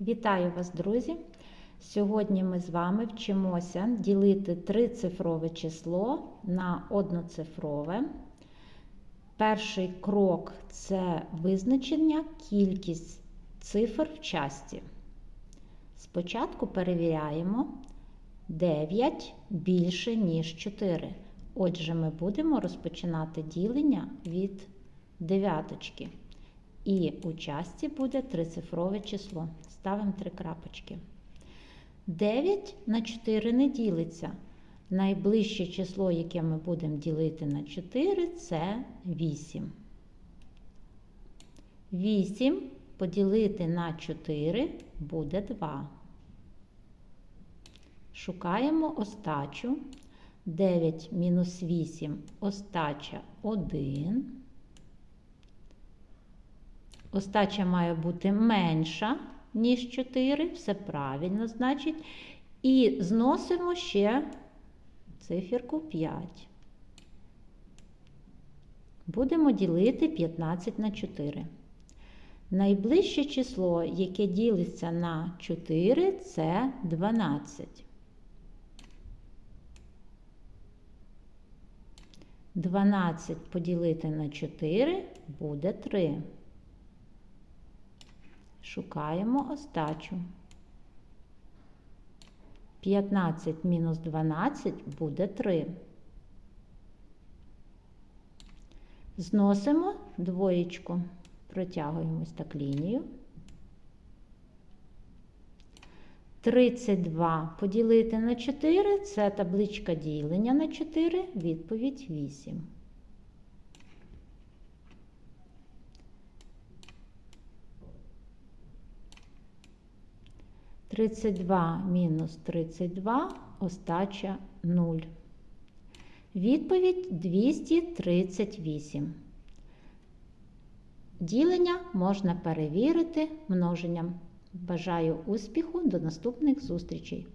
Вітаю вас, друзі! Сьогодні ми з вами вчимося ділити трицифрове число на одноцифрове. Перший крок це визначення кількість цифр в часті. Спочатку перевіряємо 9 більше, ніж 4. Отже, ми будемо розпочинати ділення від дев'яточки. І у часті буде трицифрове число. Ставимо три крапочки. 9 на 4 не ділиться. Найближче число, яке ми будемо ділити на 4, це 8. 8 поділити на 4 буде 2. Шукаємо остачу. 9 мінус 8 остача 1. Остача має бути менша, ніж 4, все правильно, значить. І зносимо ще циферку 5. Будемо ділити 15 на 4. Найближче число, яке ділиться на 4, це 12. 12 поділити на 4 буде 3. Шукаємо остачу. 15 мінус 12 буде 3. Зносимо двоєчку, протягуємо ось так лінію. 32 поділити на 4 це табличка ділення на 4, відповідь 8. Тридцять два мінус тридцять два, остача 0. Відповідь 238. Ділення можна перевірити множенням. Бажаю успіху, до наступних зустрічей!